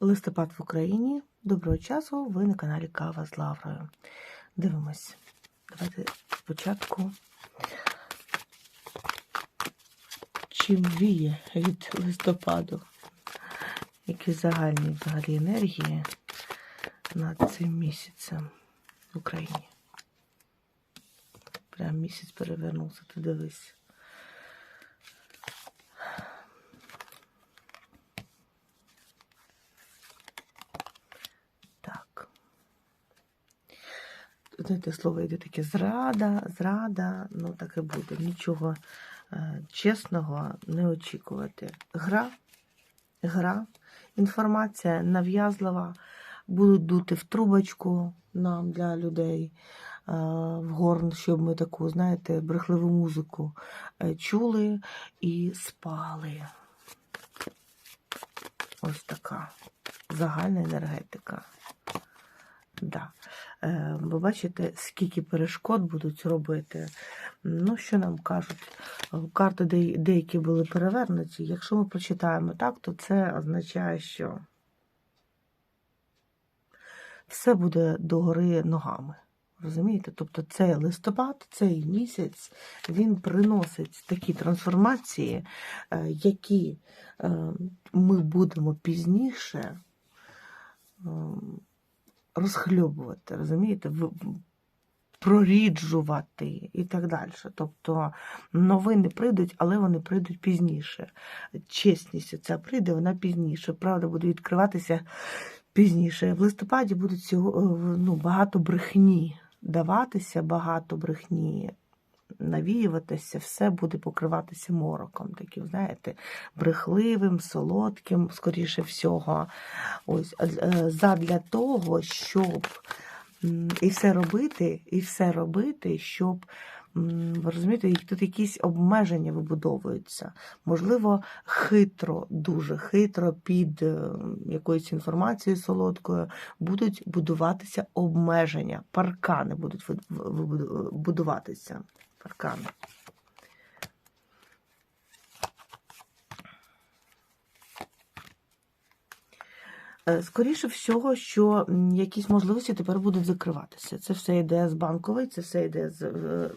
Листопад в Україні. Доброго часу. Ви на каналі Кава з Лаврою. Дивимось. Давайте спочатку. Чим віє від листопаду? Які загальні взагалі енергії над цим місяцем в Україні? Прям місяць перевернувся, ти дивись. Так. Знаєте, слово йде таке зрада, зрада, ну так і буде. Нічого е, чесного не очікувати. Гра, гра, інформація нав'язлива, будуть дути в трубочку нам для людей, е, в горн, щоб ми таку, знаєте, брехливу музику е, чули і спали. Ось така загальна енергетика. Да. Е, Ви бачите, скільки перешкод будуть робити. Ну, що нам кажуть? Е, Карти деякі були перевернуті. Якщо ми прочитаємо так, то це означає, що все буде догори ногами. Розумієте? Тобто цей листопад, цей місяць, він приносить такі трансформації, е, які ми будемо пізніше ем, розхльобувати, розумієте, проріджувати і так далі. Тобто новини прийдуть, але вони прийдуть пізніше. Чесність ця прийде, вона пізніше. Правда буде відкриватися пізніше. В листопаді будуть е, ну, багато брехні даватися, багато брехні. Навіюватися, все буде покриватися мороком, таким, знаєте, брехливим, солодким, скоріше всього. Ось е, задля того, щоб і все робити, і все робити, щоб ви розумієте, тут якісь обмеження вибудовуються. Можливо, хитро, дуже хитро під е, якоюсь інформацією солодкою будуть будуватися обмеження, паркани будуть будуватися. Паркани. Е, Скоріше всього, що якісь можливості тепер будуть закриватися. Це все йде з банкової, це все йде з, е,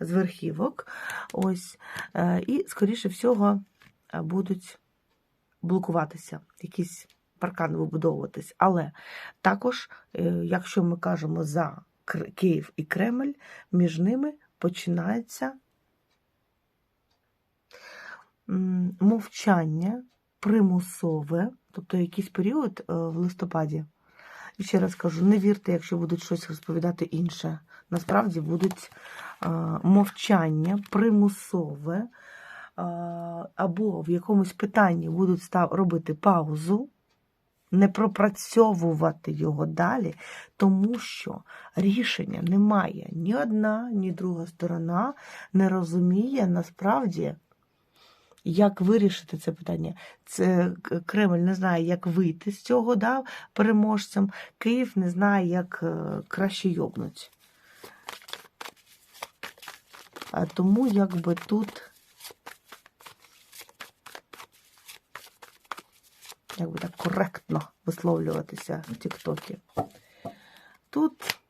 з верхівок. Ось. Е, І, скоріше всього, будуть блокуватися, якісь паркани вибудовуватись. Але також, якщо ми кажемо за Київ і Кремль, між ними починається мовчання примусове, тобто якийсь період е, в листопаді. І ще раз кажу, не вірте, якщо будуть щось розповідати інше. Насправді будуть е, мовчання примусове, е, або в якомусь питанні будуть робити паузу, не пропрацьовувати його далі, тому що рішення немає. Ні одна, ні друга сторона не розуміє насправді, як вирішити це питання. Це Кремль не знає, як вийти з цього да, переможцем. Київ не знає, як е, краще йобнуть. Тому якби тут. Як так коректно висловлюватися в Тіктокі. Тут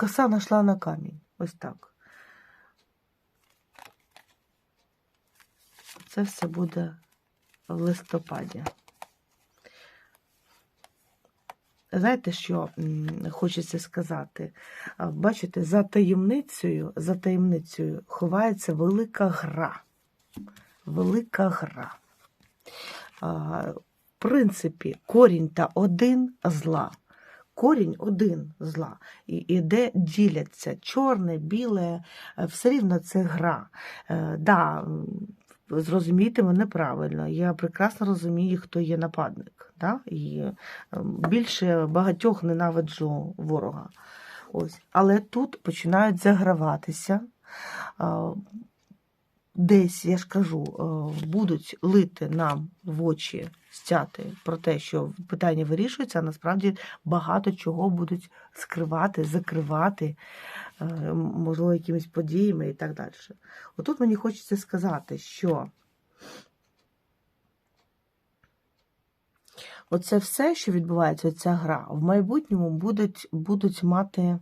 коса нашла на камінь. Ось так. Це все буде в листопаді. Знаєте, що хочеться сказати? Бачите, за таємницею, за таємницею ховається велика гра. Велика гра. Принципі, корінь та один зла. Корінь один зла. І, і де діляться чорне, біле, е, все рівно це гра. Е, да, зрозумійте мене правильно. Я прекрасно розумію, хто є нападник. Да? І е, більше багатьох ненавиджу ворога. Ось. Але тут починають заграватися. Десь, я ж кажу, е, будуть лити нам в очі стяти про те, що питання вирішується, а насправді багато чого будуть скривати, закривати, е, можливо, якимись подіями і так далі. Отут мені хочеться сказати, що оце все, що відбувається, оця гра, в майбутньому будуть, будуть мати, е,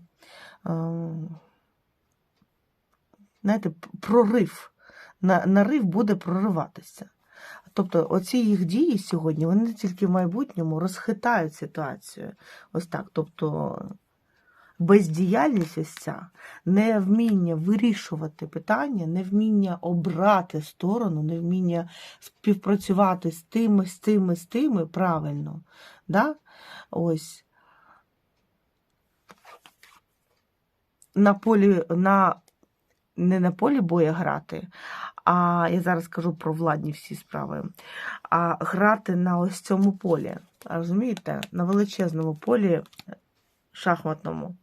знаєте, прорив. На, нарив буде прориватися. Тобто, оці їх дії сьогодні, вони тільки в майбутньому розхитають ситуацію. Ось так. Тобто, бездіяльність ось ця, невміння вирішувати питання, невміння обрати сторону, невміння співпрацювати з тими, з тими, з тими правильно. Да? Ось. На полі, на, не на полі боя грати, а я зараз кажу про владні всі справи, а грати на ось цьому полі. Розумієте? На величезному полі шахматному.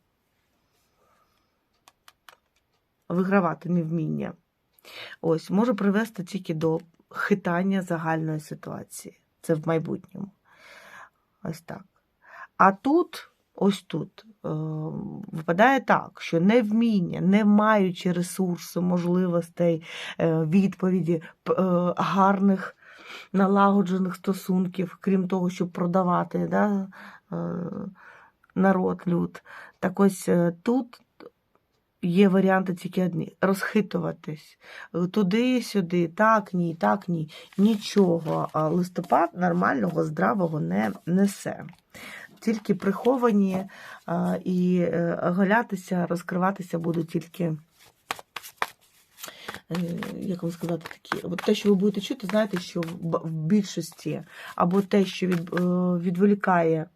Вигравати невміння. Ось, може привести тільки до хитання загальної ситуації. Це в майбутньому. Ось так. А тут, ось тут, е, випадає так, що невміння, не маючи ресурсу, можливостей, е, відповіді, е, гарних налагоджених стосунків, крім того, щоб продавати да, народ, люд. Так ось тут є варіанти тільки одні: розхитуватись туди-сюди, так, ні, так, ні. Нічого листопад нормального, здравого не несе. Тільки приховані і е, оголятися, розкриватися будуть тільки. е, Як вам сказати, такі, от те, що ви будете чути, знаєте, що в більшості, або те, що від, е, відволікає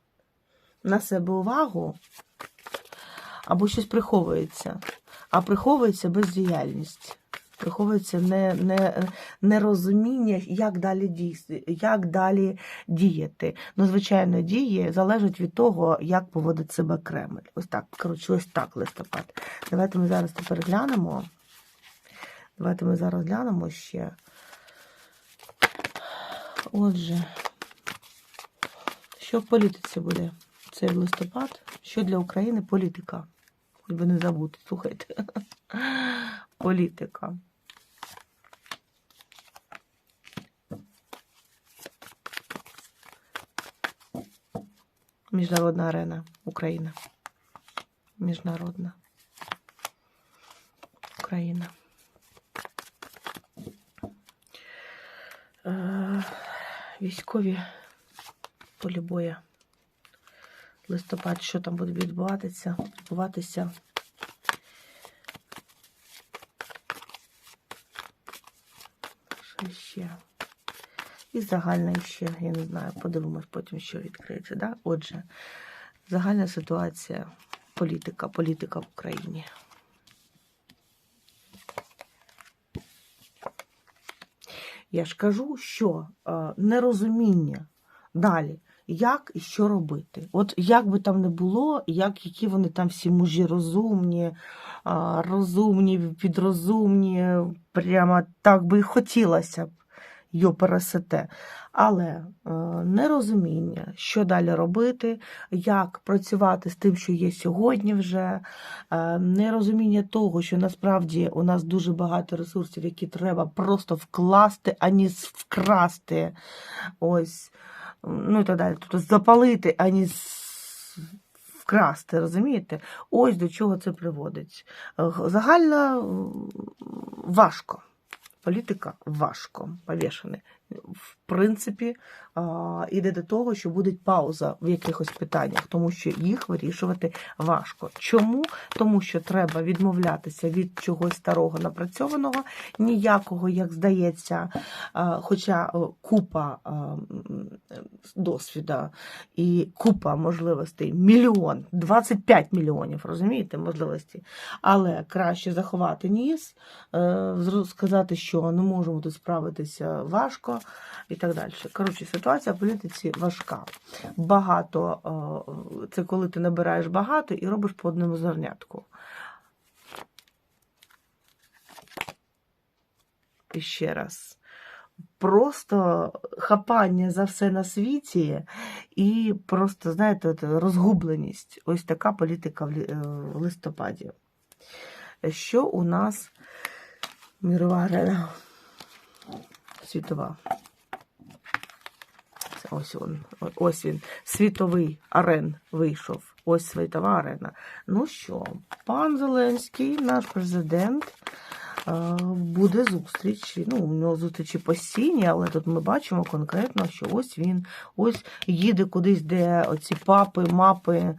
на себе увагу, або щось приховується, а приховується бездіяльність. Приховується не, не, нерозуміння, як далі дійс- як далі діяти. Ну, звичайно, дії залежать від того, як поводить себе Кремль. Ось так, коротше, ось так листопад. Давайте ми зараз тепер глянемо. Давайте ми зараз глянемо ще. Отже, що в політиці буде? Цей листопад. Що для України політика? Хоч би не забути, слухайте. Політика. Міжнародна арена. Україна. Міжнародна. Україна. Е, Військові полі боя. Листопад, що там буде відбуватися? Відбуватися. Що ще? І загальна ще, я не знаю, подивимось потім, що відкриється. Да? Отже, загальна ситуація, політика, політика в Україні. Я ж кажу, що е, нерозуміння далі, як і що робити. От як би там не було, як які вони там всі мужі розумні, а, розумні, підрозумні, прямо так би і хотілося б його пересете. Але е, нерозуміння, що далі робити, як працювати з тим, що є сьогодні вже, е, нерозуміння того, що насправді у нас дуже багато ресурсів, які треба просто вкласти, ані вкрасти. Ось, ну і так далі. Тобто запалити, ані вкрасти, розумієте? Ось до чого це приводить. Е, Загально важко. Політика важко повішений. В принципі, іде до того, що буде пауза в якихось питаннях, тому що їх вирішувати важко. Чому? Тому що треба відмовлятися від чогось старого напрацьованого, ніякого, як здається, хоча купа а, досвіда і купа можливостей, мільйон, 25 мільйонів, розумієте, можливості. Але краще заховати ніс, е, сказати, що не можемо тут справитися важко і так далі. Коротше, ситуація в політиці важка. Багато е, це коли ти набираєш багато і робиш по одному зернятку. І ще раз. Просто хапання за все на світі і просто, знаєте, розгубленість. Ось така політика е, в листопаді. Що у нас мірова арена світова? Ось він, ось він, світовий арен вийшов. Ось світова арена. Ну що, пан Зеленський, наш президент, е, буде зустріч. Ну, у нього зустрічі постійні, але тут ми бачимо конкретно, що ось він ось їде кудись, де оці папи, мапи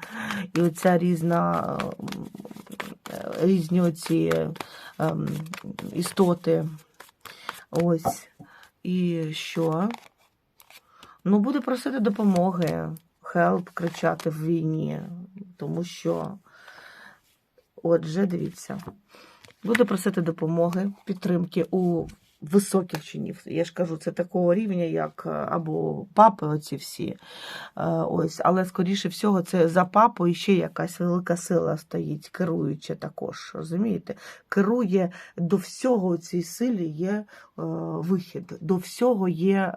і оця різна е, різні оці ем, істоти. Ось. І що? Ну, буде просити допомоги, хелп кричати в війні, тому що, отже, дивіться, буде просити допомоги, підтримки у високих чинів. Я ж кажу, це такого рівня, як е, або папи, оці всі. Е, Ось, але скоріше всього, це за папою ще якась велика сила стоїть, керуюча також. Розумієте? Керує до всього цій силі є е, вихід, до всього є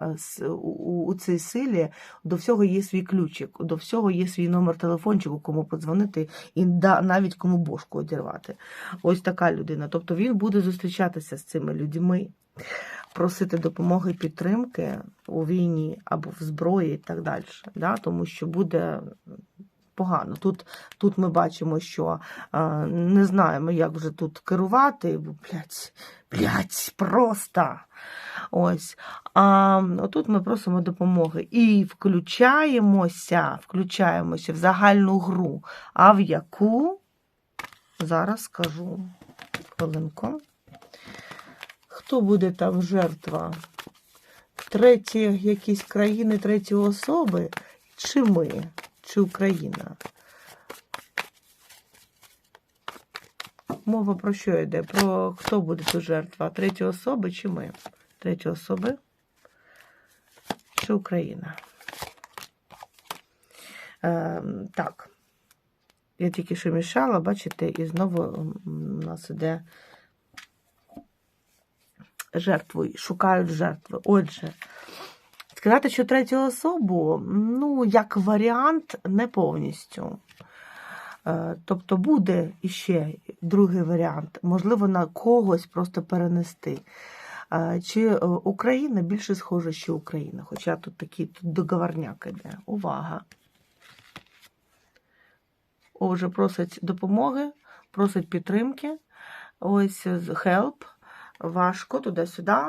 у цій силі, до всього є свій ключик, до всього є свій номер телефончику, кому подзвонити, і навіть кому бошку одірвати. Ось така людина. Тобто він буде зустрічатися з цими людьми, просити допомоги і підтримки у війні або в зброї і так далі. Да? Тому що буде погано. Тут, тут ми бачимо, що е, не знаємо, як вже тут керувати. бо, Блядь, блядь, просто. Ось. А отут ми просимо допомоги і включаємося, включаємося в загальну гру. А в яку зараз скажу хвилинку. Хто буде там жертва? Треті якісь країни, треті особи, чи ми, чи Україна? Мова про що йде? Про хто буде тут жертва? Треті особи чи ми? Треті особи чи Україна? Е, так. Я тільки що мішала, бачите, і знову у нас іде жертву, шукають жертви. Отже, сказати, що третю особу, ну, як варіант, не повністю. Е, Тобто буде іще другий варіант, можливо, на когось просто перенести. Е, Чи е, Україна більше схожа, що Україна? Хоча тут такий тут договорняк іде. Увага! Отже, просить допомоги, просить підтримки. Ось help, важко туди-сюди.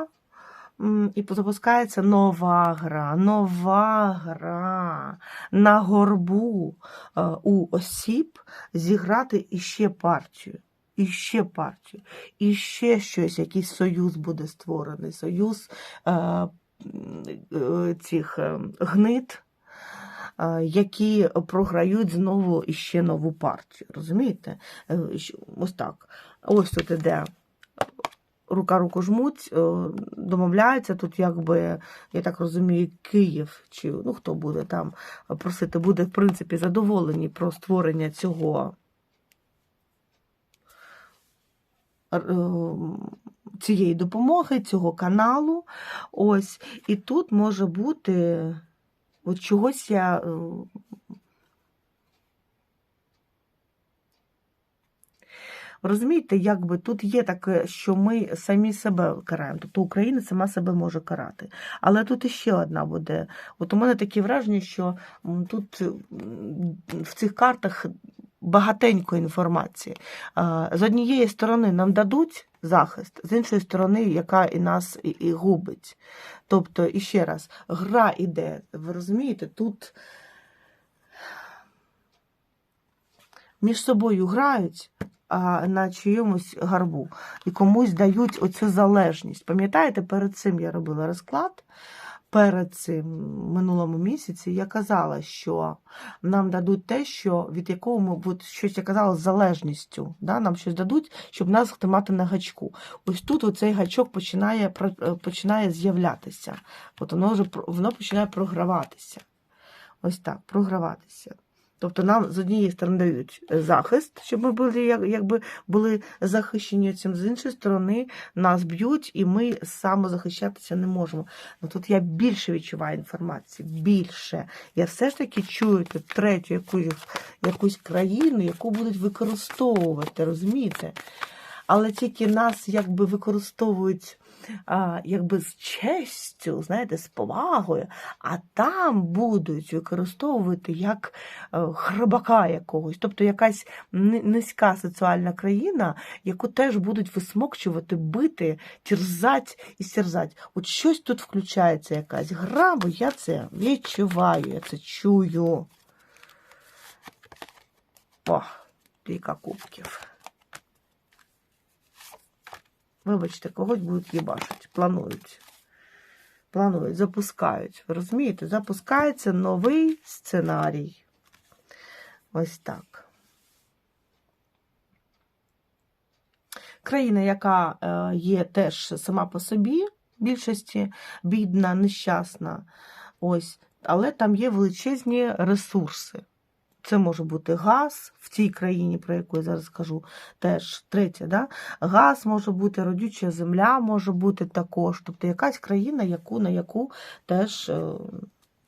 І запускається нова гра, нова гра на горбу е, у осіб зіграти іще партію. Іще партію, і ще щось, якийсь союз буде створений, союз е, е, цих е, гнид, е, які програють знову іще нову партію. Розумієте? Ось так. Ось тут іде рука руку жмуть, е, домовляються. Тут, якби, я так розумію, Київ, чи ну хто буде там просити, буде, в принципі, задоволені про створення цього. е, Цієї допомоги, цього каналу. Ось. І тут може бути от чогось я. Розумієте, якби тут є таке, що ми самі себе караємо, тобто Україна сама себе може карати. Але тут іще одна буде. От у мене таке враження, що тут в цих картах багатенько інформації. З однієї сторони нам дадуть захист, з іншої сторони, яка і нас і, і губить. Тобто, іще раз, гра іде, ви розумієте, тут між собою грають, на чиємусь гарбу і комусь дають оцю залежність. Пам'ятаєте, перед цим я робила розклад. Перед цим минулому місяці я казала, що нам дадуть те, що від якого ми от щось я казала з залежністю. Да? Нам щось дадуть, щоб нас тримати на гачку. Ось тут оцей гачок починає, е, починає з'являтися. От воно вже воно починає програватися. Ось так, програватися. Тобто нам з однієї сторони дають е, захист, щоб ми були якби були захищені цим, з іншої сторони нас б'ють, і ми самозахищатися не можемо. Ну тут я більше відчуваю інформації, більше. Я все ж таки чую тут третю якусь, якусь країну, яку будуть використовувати, розумієте? Але тільки нас якби використовують якби з честю, знаєте, з повагою, а там будуть використовувати як е, храбака якогось, тобто якась низька соціальна країна, яку теж будуть висмокчувати, бити, терзать і стерзать. От щось тут включається якась гра, бо я це відчуваю, я це чую. О, трійка кубків. Вибачте, когось будуть їбашити. Планують. Планують, запускають. Ви розумієте? Запускається новий сценарій. Ось так. Країна, яка е, є теж сама по собі, в більшості бідна, нещасна. Ось, але там є величезні ресурси. Це може бути газ в тій країні, про яку я зараз скажу, теж третє, да? газ може бути, родюча земля може бути також. Тобто якась країна, яку, на яку теж е,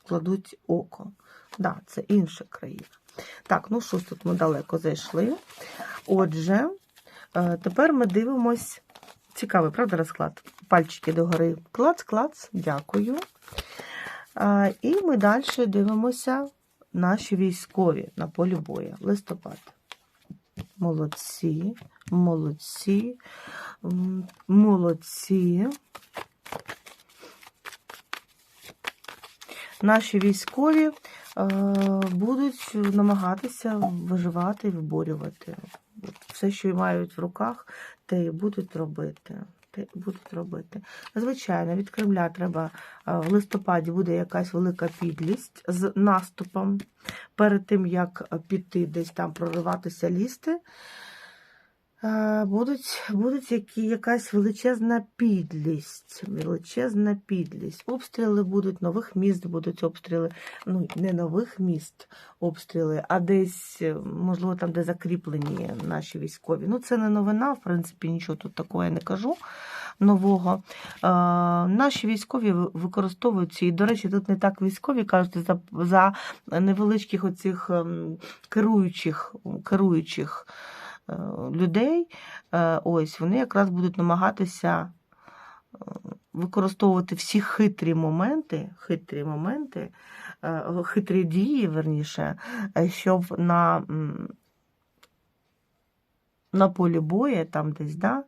кладуть око. Да, це інша країна. Так, ну що тут ми далеко зайшли. Отже, е, тепер ми дивимось. Цікавий, правда, розклад? Пальчики догори. Клац, клац, дякую. А, і ми далі дивимося наші військові на полі бою. Листопад. Молодці, молодці, молодці. Наші військові е, будуть намагатися виживати і виборювати. Все, що мають в руках, те і будуть робити. Будуть робити. Звичайно, від Кремля треба е, в листопаді буде якась велика підлість з наступом перед тим, як піти десь там прориватися, лізти. Будуть, будуть які, якась величезна підлість. Величезна підлість. Обстріли будуть, нових міст будуть обстріли. Ну, не нових міст обстріли, а десь, можливо, там, де закріплені наші військові. Ну, це не новина, в принципі, нічого тут такого я не кажу нового. Наші військові ви- використовують. І, до речі, тут не так військові кажуть, за, за невеличких оцих ем, керуючих, керуючих людей, е, ось вони якраз будуть намагатися е, використовувати всі хитрі моменти, хитрі моменти, е, хитрі дії, верніше, е, щоб на, на полі бою, там десь, да,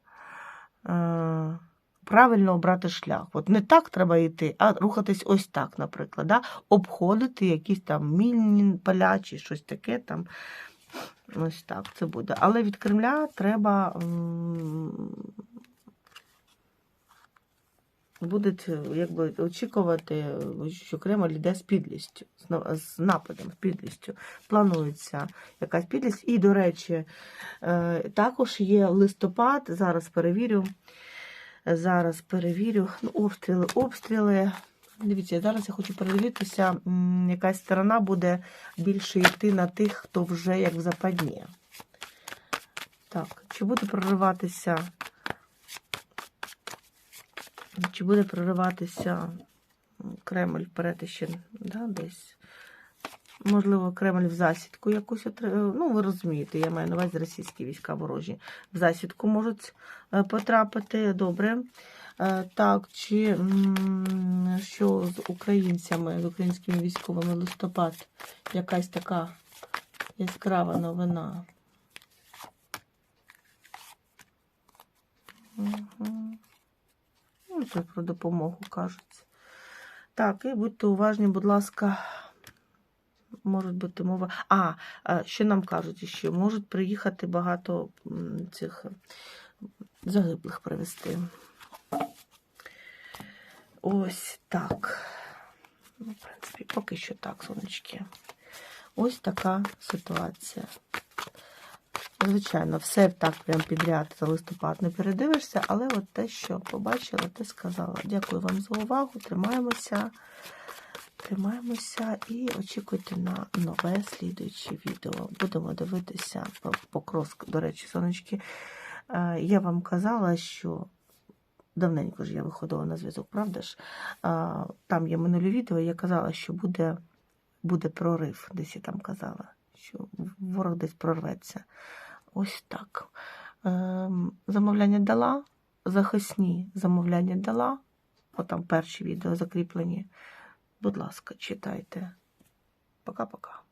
е, правильно обрати шлях. От не так треба йти, а рухатись ось так, наприклад, да? обходити якісь там мільні поля чи щось таке там. Ось так це буде. Але від Кремля треба е, якби очікувати, що Кремль йде з підлістю, з нападом, з підлістю. Планується якась підлість. І, до речі, е, також є листопад, зараз перевірю. Зараз перевірю. Ну, обстріли, обстріли. Дивіться, зараз я хочу передивитися, якась сторона буде більше йти на тих, хто вже як в западні. Так, чи буде прориватися? Чи буде прориватися Кремль вперед ще да, десь? Можливо, Кремль в засідку якусь отри- Ну, ви розумієте, я маю на увазі російські війська ворожі. В засідку можуть е, потрапити. Добре. Е, Так, чи що з українцями, з українськими військовими листопад? Якась така яскрава новина. Мгм. Ну, це про допомогу кажуть. Так, і будьте уважні, будь ласка. Можуть бути мова. А, е, що нам кажуть ще? Можуть приїхати багато цих загиблих привезти. Ось так. Ну, в принципі, поки що так, сонечки. Ось така ситуація. Звичайно, все так прям підряд за листопад не передивишся, але от те, що побачила, те сказала. Дякую вам за увагу. Тримаємося. Тримаємося і очікуйте на нове слідуюче відео. Будемо дивитися по Покровськ. До речі, сонечки. е, Я вам казала, що давненько ж я виходила на зв'язок, правда ж? А, Там є минулі відео, я казала, що буде, буде прорив, десь я там казала, що ворог десь прорветься. Ось так. Ем, Замовляння дала, захисні замовляння дала. Отам перші відео закріплені. Будь ласка, читайте. Пока-пока.